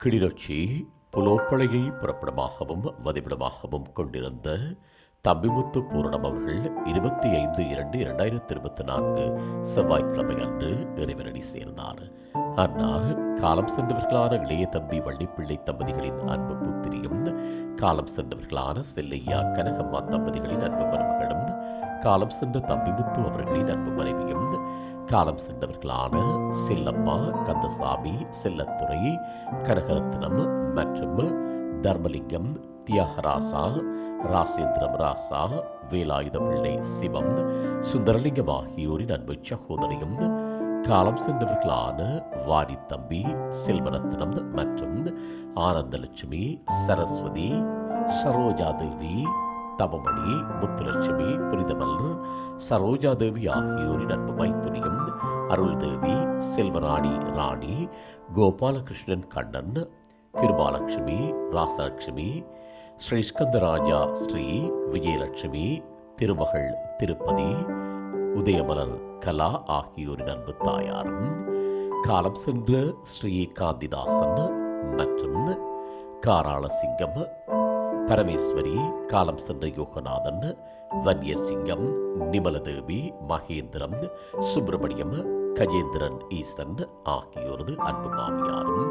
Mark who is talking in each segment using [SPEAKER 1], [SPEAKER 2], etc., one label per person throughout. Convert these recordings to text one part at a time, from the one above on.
[SPEAKER 1] கிளிநொச்சி புலோப்பளையை புறப்படமாகவும் வதிவிடமாகவும் கொண்டிருந்த தம்பிமுத்து பூரணம் அவர்கள் இருபத்தி ஐந்து இரண்டு இரண்டாயிரத்தி இருபத்தி நான்கு செவ்வாய்க்கிழமை அன்று இறைவனடி சேர்ந்தார். அன்னார் காலம் சென்றவர்களான இளைய தம்பி வள்ளிப்பிள்ளை தம்பதிகளின் அன்பு புத்திரியும் காலம் சென்றவர்களான செல்லையா கனகம்மா தம்பதிகளின் அன்பு மருமகள் காலம் சென்ற தம்பிமுத்து அவர்களின் அன்பு மனைவியும் காலம் சென்றவர்களான செல்லம்மா கந்தசாமி செல்லத்துறை கனகரத்னம் மற்றும் தர்மலிங்கம் தியாகராசா ராசேந்திரம் ராசா வேலாயுத பிள்ளை சிவம் சுந்தரலிங்கம் ஆகியோரின் அன்பு சகோதரியும். காலம் சென்றவர்களான வாடித்தம்பி தம்பி செல்வரத்னம் மற்றும் ஆனந்தலட்சுமி சரஸ்வதி சரோஜாதேவி தவமணி முத்துலட்சுமி புனிதமல்லர் சரோஜாதேவி ஆகியோரின் அன்பு மைத்துனியும் அருள்தேவி செல்வராணி ராணி கோபாலகிருஷ்ணன் கண்ணன் கிருபாலட்சுமி ராசலட்சுமி ஸ்ரீஸ்கந்தராஜா ஸ்ரீ விஜயலட்சுமி திருமகள் திருப்பதி உதயமலர் கலா ஆகியோரின் அன்பு தாயாரும் காலம் சென்ற ஸ்ரீ காந்திதாசன் மற்றும் காராளசிங்கம் பரமேஸ்வரி காலம் சென்ற யோகநாதன் வன்யசிங்கம் நிமலதேவி மகேந்திரம் சுப்பிரமணியம் கஜேந்திரன் ஈசன் ஆகியோரது அன்பு மாமியாரும்.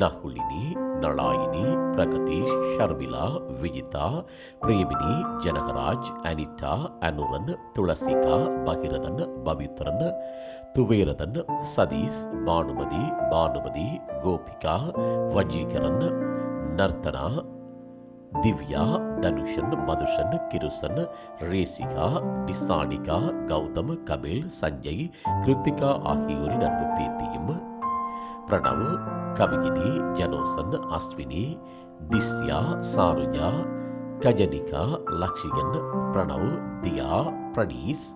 [SPEAKER 1] நகுலினி நளாயினி பிரகதீஷ் ஷர்மிளா விஜிதா பிரேமினி ஜனகராஜ் அனிதா அனுரன் துளசிகா பகிரதன் பவித்ரன் துவேரதன் சதீஷ் பானுமதி பானுமதி கோபிகா வஜீகரன் நர்த்தனா திவ்யா தனுஷன் மதுஷன் கிருசன் ரேசிகா டிசானிகா கௌதம் கபில் சஞ்சய் கிருத்திகா ஆகியோரின் அன்பு பேத்தியும். பிரணவ் கவிகினி ஜனோசன் அஸ்வினி திஸ்யா சாருஜா கஜனிகா லக்ஷிகன் பிரணவ் தியா பிரணீஸ்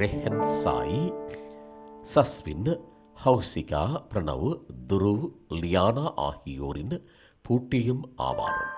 [SPEAKER 1] ரெஹன் சாய் சஸ்வின் ஹவுசிகா பிரணவ் துருவ் லியானா ஆகியோரின் பூட்டியும் ஆவாரம்.